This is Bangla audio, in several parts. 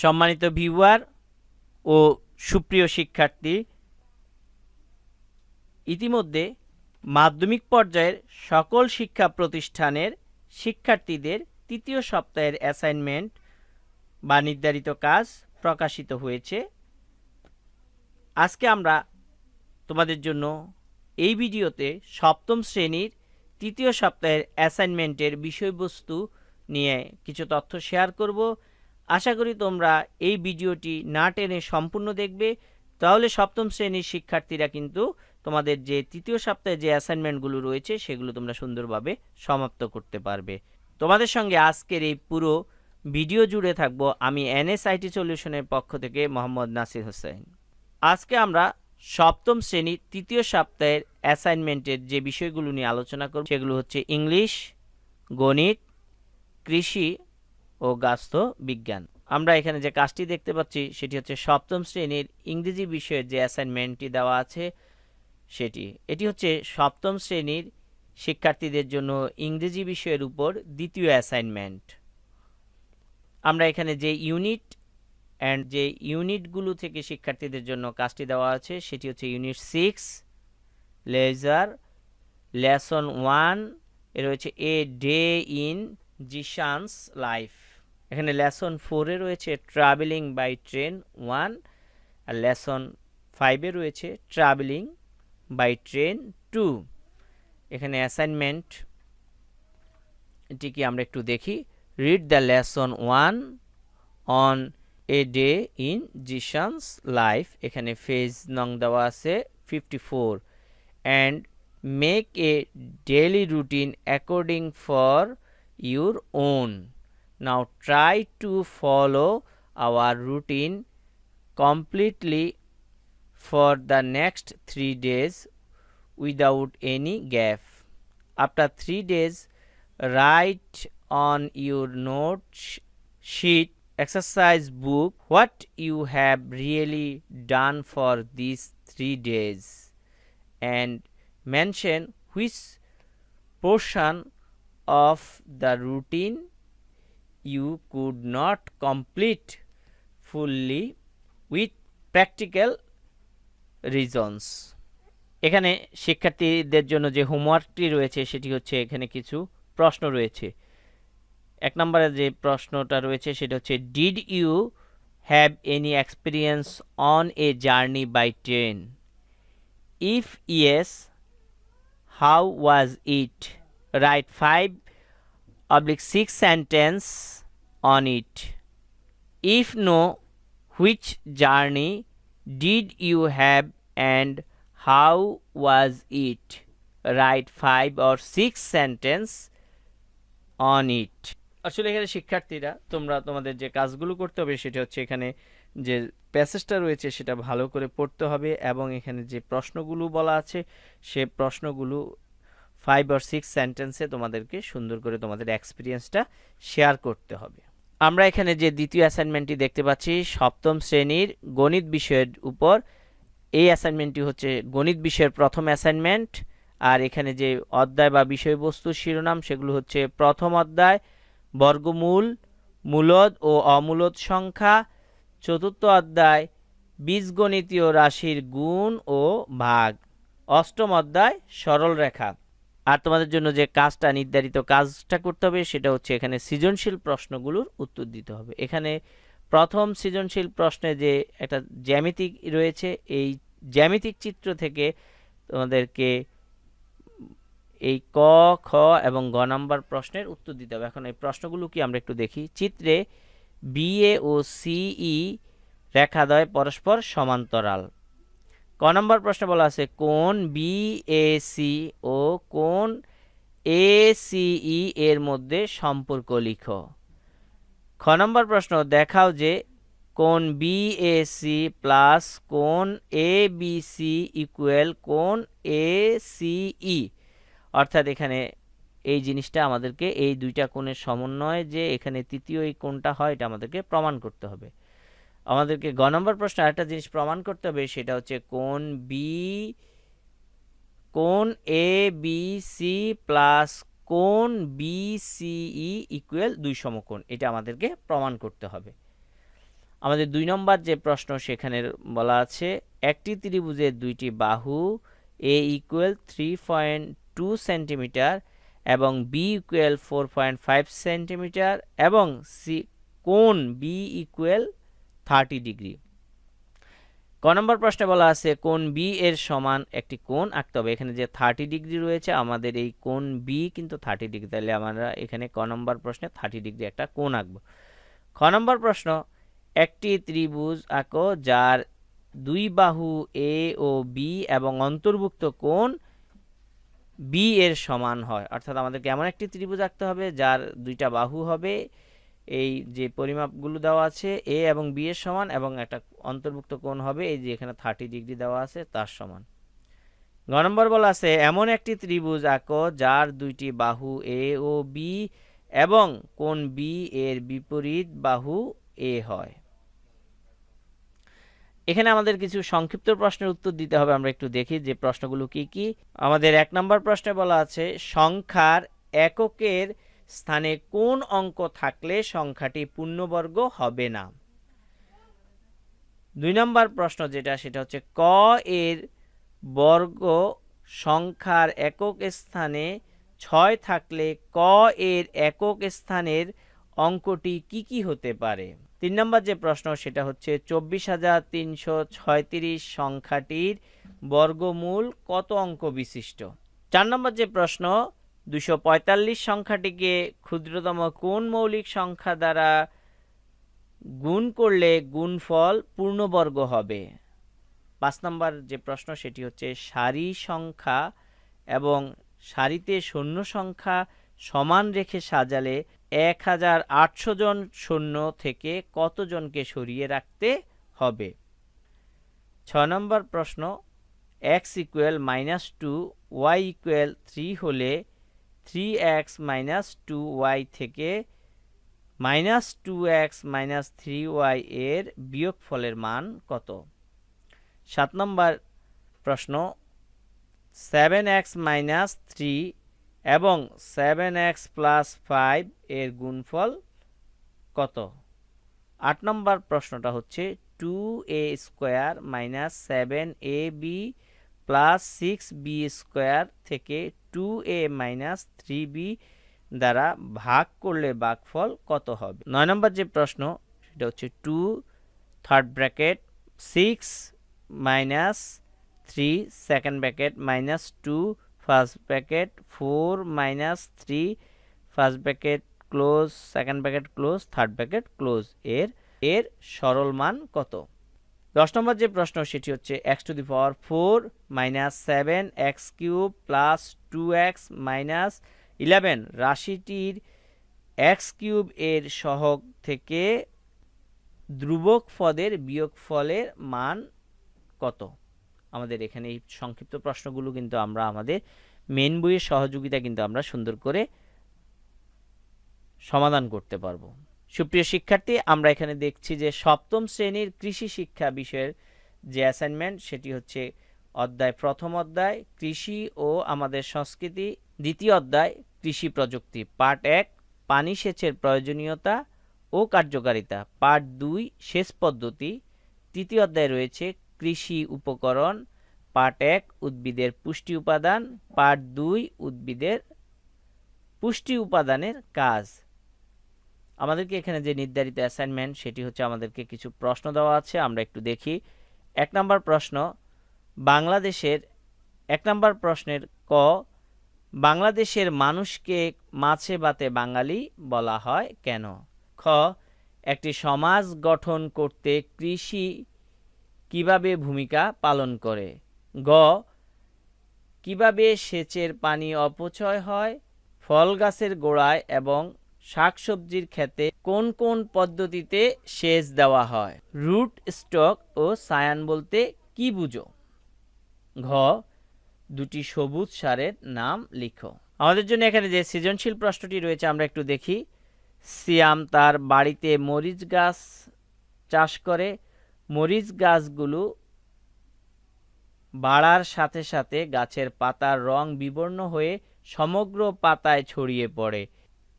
সম্মানিত ভিউয়ার ও সুপ্রিয় শিক্ষার্থী, ইতিমধ্যে মাধ্যমিক পর্যায়ের সকল শিক্ষা প্রতিষ্ঠানের শিক্ষার্থীদের তৃতীয় সপ্তাহের অ্যাসাইনমেন্ট বা নির্ধারিত কাজ প্রকাশিত হয়েছে। আজকে আমরা তোমাদের জন্য এই ভিডিওতে সপ্তম শ্রেণির তৃতীয় সপ্তাহের অ্যাসাইনমেন্টের বিষয়বস্তু নিয়ে কিছু তথ্য শেয়ার করব। আশা করি তোমরা এই ভিডিওটি না টেনে সম্পূর্ণ দেখবে। তাহলে সপ্তম শ্রেণির শিক্ষার্থীরা কিন্তু তোমাদের যে তৃতীয় সপ্তাহে যে অ্যাসাইনমেন্টগুলো রয়েছে, সেগুলো তোমরা সুন্দরভাবে সমাপ্ত করতে পারবে। তোমাদের সঙ্গে আজকের এই পুরো ভিডিও জুড়ে থাকব আমি এনএসআইটি সলিউশনের পক্ষ থেকে মোহাম্মদ নাসির হোসেন। আজকে আমরা সপ্তম শ্রেণির তৃতীয় সপ্তাহের অ্যাসাইনমেন্টের যে বিষয়গুলো নিয়ে আলোচনা করব, সেগুলো হচ্ছে ইংলিশ, গণিত, কৃষি ও গাস্থ বিজ্ঞান আমরা এখানে যে কাজটি দেখতে পাচ্ছি, সেটি হচ্ছে সপ্তম শ্রেণির ইংরেজি বিষয়ের যে অ্যাসাইনমেন্টটি দেওয়া আছে সেটি। এটি হচ্ছে সপ্তম শ্রেণির শিক্ষার্থীদের জন্য ইংরেজি বিষয়ের উপর দ্বিতীয় অ্যাসাইনমেন্ট আমরা এখানে যে ইউনিট অ্যান্ড যে ইউনিটগুলো থেকে শিক্ষার্থীদের জন্য কাজটি দেওয়া আছে, সেটি হচ্ছে unit six leisure lesson one এ রয়েছে a day in Zishan's life এখানে লেসন ফোরে রয়েছে ট্রাভেলিং বাই ট্রেন ওয়ান আর লেসন ফাইভে রয়েছে ট্রাভেলিং বাই ট্রেন টু এখানে অ্যাসাইনমেন্ট এটিকে আমরা একটু দেখি। Read the lesson one on a day in Zishan's life এখানে ফেজ নং দেওয়া আছে fifty four and make a daily routine according for your own now try to follow our routine completely for the next three days without any gap. After three days, write on your note sheet exercise book what you have really done for these three days and mention which portion of the routine you could not complete fully with practical reasons. এখানে শিক্ষার্থীদের জন্য যে হোমওয়ার্কটি রয়েছে, সেটি হচ্ছে এখানে কিছু প্রশ্ন রয়েছে। এক নম্বরে যে প্রশ্নটা রয়েছে, সেটা হচ্ছে did you have any experience on a journey by train if yes how was it write five oblique six sentence on it if no which journey did you have and how was it? Write five or six sentence on it. আসলে এখানে শিক্ষার্থীরা, তোমরা তোমাদের যে কাজগুলো করতে হবে সেটা হচ্ছে এখানে যে প্যাসেজটা রয়েছে সেটা ভালো করে পড়তে হবে এবং এখানে যে প্রশ্নগুলো বলা আছে, সে প্রশ্নগুলো ফাইভ আর সিক্স সেন্টেন্সে তোমাদেরকে সুন্দর করে তোমাদের এক্সপিরিয়েন্সটা শেয়ার করতে হবে। আমরা এখানে যে দ্বিতীয় অ্যাসাইনমেন্টটি দেখতে পাচ্ছি, সপ্তম শ্রেণির গণিত বিষয়ের উপর। এই অ্যাসাইনমেন্টটি হচ্ছে গণিত বিষয়ের প্রথম অ্যাসাইনমেন্ট আর এখানে যে অধ্যায় বা বিষয়বস্তু শিরোনাম, সেগুলো হচ্ছে প্রথম অধ্যায়, বর্গমূল, মূলদ ও অমূলদ সংখ্যা, চতুর্থ অধ্যায়, বীজগণিতীয় রাশির গুণ ও ভাগ, অষ্টম অধ্যায় সরল রেখা আর তোমাদের জন্য যে কাজটা, নির্ধারিত কাজটা করতে হবে, সেটা হচ্ছে এখানে সৃজনশীল প্রশ্নগুলোর উত্তর দিতে হবে। এখানে প্রথম সৃজনশীল প্রশ্নে যে একটা জ্যামিতিক রয়েছে, এই জ্যামিতিক চিত্র থেকে তোমাদেরকে এই ক, খ এবং গ নাম্বার প্রশ্নের উত্তর দিতে হবে। এখন এই প্রশ্নগুলো কি আমরা একটু দেখি। চিত্রে বি এ ও সিই রেখাদ্বয় পরস্পর সমান্তরাল। ক নম্বর প্রশ্ন বলা আছে, কোন বি এ সি ও কোন এ সিই এর মধ্যে সম্পর্ক লিখো। খ নম্বর প্রশ্ন, দেখাও যে কোন বি এ সি প্লাস কোন এ বি সি ইকুয়াল কোন এ সিই অর্থাৎ এখানে এই জিনিসটা আমাদেরকে, এই দুইটা কোণের সমন্বয় যে এখানে তৃতীয় এই কোণটা হয়, এটা আমাদেরকে প্রমাণ করতে হবে। আমাদেরকে গ নম্বর প্রশ্ন আরেকটা জিনিস প্রমাণ করতে হবে, সেটা হচ্ছে কোন বি কোন এ বি সি প্লাস কোন বি সিই ইকুয়াল দুই সমকোণ, এটা আমাদেরকে প্রমাণ করতে হবে। আমাদের দুই নম্বর যে প্রশ্ন সেখানে বলা আছে, একটি ত্রিভুজের দুইটি বাহু A equal three point two centimetre এবং B equal four point five centimetre এবং সি কোন বি ইকুয়াল থার্টি ডিগ্রি। ক নম্বর প্রশ্নে বলা আছে কোন বি এর সমান একটি কোণ আঁকতে হবে এখানে যে থার্টি ডিগ্রি রয়েছে, আমাদের এই কোণ বি কিন্তু থার্টি ডিগ্রি তাহলে আমরা এখানে ক নম্বর প্রশ্নে থার্টি ডিগ্রি একটা কোণ আঁকবো। খ নম্বর প্রশ্ন, একটি ত্রিভুজ আঁকো যার দুই বাহু এ ও বি এবং অন্তর্ভুক্ত কোণ বি এর সমান হয়। অর্থাৎ আমাদেরকে এমন একটি ত্রিভুজ আঁকতে হবে যার দুইটা বাহু হবে এই যে পরিমাপগুলো দেওয়া আছে, এ এবং বি এর সমান এবং একটা অন্তর্ভুক্ত কোণ হবে, এই যে এখানে থার্টি ডিগ্রি দেওয়া আছে, তার সমান। গ নম্বর বলা আছে, এমন একটি ত্রিভুজ আঁকো যার দুইটি বাহু এ ও বি এবং কোন বি এর বিপরীত বাহু এ হয়। এখানে আমাদের কিছু সংক্ষিপ্ত প্রশ্নের উত্তর দিতে হবে, আমরা একটু দেখি যে প্রশ্নগুলো কি কি। আমাদের এক নম্বর প্রশ্নে বলা আছে, সংখ্যার এককের স্থানে কোন অঙ্ক থাকলে সংখ্যাটি পূর্ণবর্গ হবে না? দুই নম্বর প্রশ্ন যেটা, সেটা হচ্ছে ক এর বর্গ সংখ্যার একক স্থানে ছয় থাকলে ক এর একক স্থানের অঙ্কটি কি কি হতে পারে? তিন নম্বর যে প্রশ্ন, সেটা হচ্ছে চব্বিশ হাজার তিনশো ছয়ত্রিশ সংখ্যাটির বর্গমূল কত অঙ্ক বিশিষ্ট? চার নম্বর যে প্রশ্ন দুশো সংখ্যাটিকে ক্ষুদ্রতম কোন মৌলিক সংখ্যা দ্বারা গুণ করলে গুণফল পূর্ণবর্গ হবে? পাঁচ নম্বর যে প্রশ্ন, সেটি হচ্ছে সারি সংখ্যা এবং সারিতে শূন্য সংখ্যা সমান রেখে সাজালে এক হাজার আটশো জন শূন্য থেকে কতজনকে সরিয়ে রাখতে হবে? ছ নম্বর প্রশ্ন, x equal minus two, y equal three হলে three x minus two y থেকে minus two x minus three y এর বিয়োগফলের মান কত? সাত নম্বর প্রশ্ন সেভেন এক্স মাইনাস থ্রি এবং সেভেন এক্স প্লাস ফাইভ এর গুণফল কত? আট নম্বর প্রশ্নটা হচ্ছে two a square minus seven a b plus six b square থেকে two a minus three b দ্বারা ভাগ করলে ভাগফল কত হবে? নয় নম্বর যে প্রশ্ন, সেটা হচ্ছে two third bracket six minus three second bracket minus two first bracket four minus three first bracket close second bracket close third bracket close এর এর সরল মান কত? দশ নম্বর যে প্রশ্ন, সেটি হচ্ছে x to the power four minus seven x cube plus two x minus eleven রাশিটির x cube এর সহগ থেকে ধ্রুবক পদের বিয়োগফলের মান কত? আমাদের এখানে এই সংক্ষিপ্ত প্রশ্নগুলো কিন্তু আমরা আমাদের মেন বইয়ের সহযোগিতা কিন্তু আমরা সুন্দর করে সমাধান করতে পারব। সুপ্রিয় শিক্ষার্থী, আমরা এখানে দেখছি যে সপ্তম শ্রেণির কৃষি শিক্ষা বিষয়ের যে অ্যাসাইনমেন্ট সেটি হচ্ছে অধ্যায়, প্রথম অধ্যায়, কৃষি ও আমাদের সংস্কৃতি, দ্বিতীয় অধ্যায়, কৃষি প্রযুক্তি পার্ট এক, পানি সেচের প্রয়োজনীয়তা ও কার্যকারিতা পার্ট দুই, সেচ পদ্ধতি, তৃতীয় অধ্যায় রয়েছে কৃষি উপকরণ পার্ট এক, উদ্ভিদের পুষ্টি উপাদান পার্ট দুই, উদ্ভিদের পুষ্টি উপাদানের কাজ। আমাদেরকে এখানে যে নির্ধারিত অ্যাসাইনমেন্ট সেটি হচ্ছে আমাদেরকে কিছু প্রশ্ন দেওয়া আছে, আমরা একটু দেখি। এক নম্বর প্রশ্ন, বাংলাদেশের, এক নম্বর প্রশ্নের ক, বাংলাদেশের মানুষকে মাছে বাতে বাঙালি বলা হয় কেন? খ, একটি সমাজ গঠন করতে কৃষি কীভাবে ভূমিকা পালন করে? গ, কীভাবে সেচের পানি অপচয় হয়? ফল গাছের গোড়ায় এবং শাকসবজির ক্ষেতে কোন কোন পদ্ধতিতে সেচ দেওয়া হয়? রুট স্টক ও সায়ান বলতে কি বুঝো? ঘ, দুটি সবুজ সারের নাম লিখো। আমাদের জন্য এখানে যে সৃজনশীল প্রশ্নটি রয়েছে আমরা একটু দেখি। সিয়াম তার বাড়িতে মরিচ গাছ চাষ করে। মরিচ গাছগুলো বাড়ার সাথে সাথে গাছের পাতার রং বিবর্ণ হয়ে সমগ্র পাতায় ছড়িয়ে পড়ে।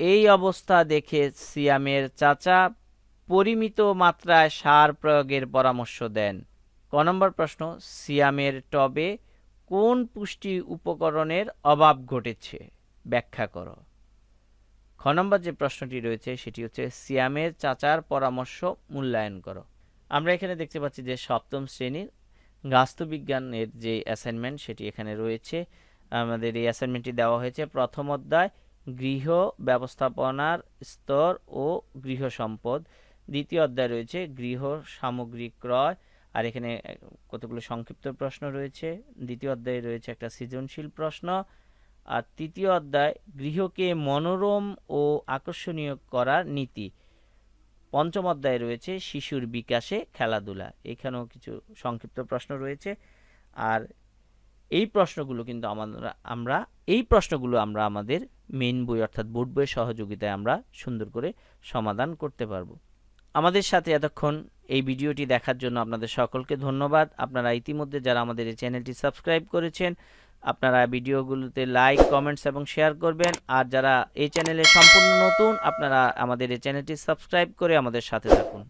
এই অবস্থা দেখে সিয়ামের চাচা পরিমিত মাত্রায় সার প্রয়োগের পরামর্শ দেন। ক নম্বর প্রশ্ন, সিয়ামের টবে কোন পুষ্টি উপকরণের অভাব ঘটেছে? ব্যাখ্যা করো। খ নম্বর যে প্রশ্নটি রয়েছে, সেটি হচ্ছে সিয়ামের চাচার পরামর্শ মূল্যায়ন করো। আমরা এখানে দেখতে পাচ্ছি যে সপ্তম শ্রেণির গাস্তুবিজ্ঞানের যে অ্যাসাইনমেন্ট সেটি এখানে রয়েছে। আমাদের এই অ্যাসাইনমেন্টটি দেওয়া হয়েছে প্রথম অধ্যায় গৃহ ব্যবস্থাপনার স্তর ও গৃহ সম্পদ। দ্বিতীয় অধ্যায় রয়েছে গৃহ সামগ্রী ক্রয়, আর এখানে কতগুলো সংক্ষিপ্ত প্রশ্ন রয়েছে। দ্বিতীয় অধ্যায়ে রয়েছে একটা সৃজনশীল প্রশ্ন, আর তৃতীয় অধ্যায় গৃহকে মনোরম ও আকর্ষণীয় করার নীতি। পঞ্চম অধ্যায়ে রয়েছে শিশুর বিকাশে খেলাধুলা। এখানেও কিছু সংক্ষিপ্ত প্রশ্ন রয়েছে, আর এই প্রশ্নগুলো কিন্তু আমরা আমরা, এই প্রশ্নগুলো আমরা আমাদের মেইন বই অর্থাৎ বোর্ড বইয়ের সহযোগিতায় আমরা সুন্দর করে সমাধান করতে পারব। আমাদের সাথে এতক্ষণ এই ভিডিওটি দেখার জন্য আপনাদের সকলকে ধন্যবাদ। আপনারা ইতিমধ্যে যারা আমাদের এই চ্যানেলটি সাবস্ক্রাইব করেছেন, আপনারা ভিডিওগুলোতে লাইক, কমেন্টস এবং শেয়ার করবেন। আর যারা এই চ্যানেলে সম্পূর্ণ নতুন, আপনারা আমাদের এই চ্যানেলটি সাবস্ক্রাইব করে আমাদের সাথে থাকুন।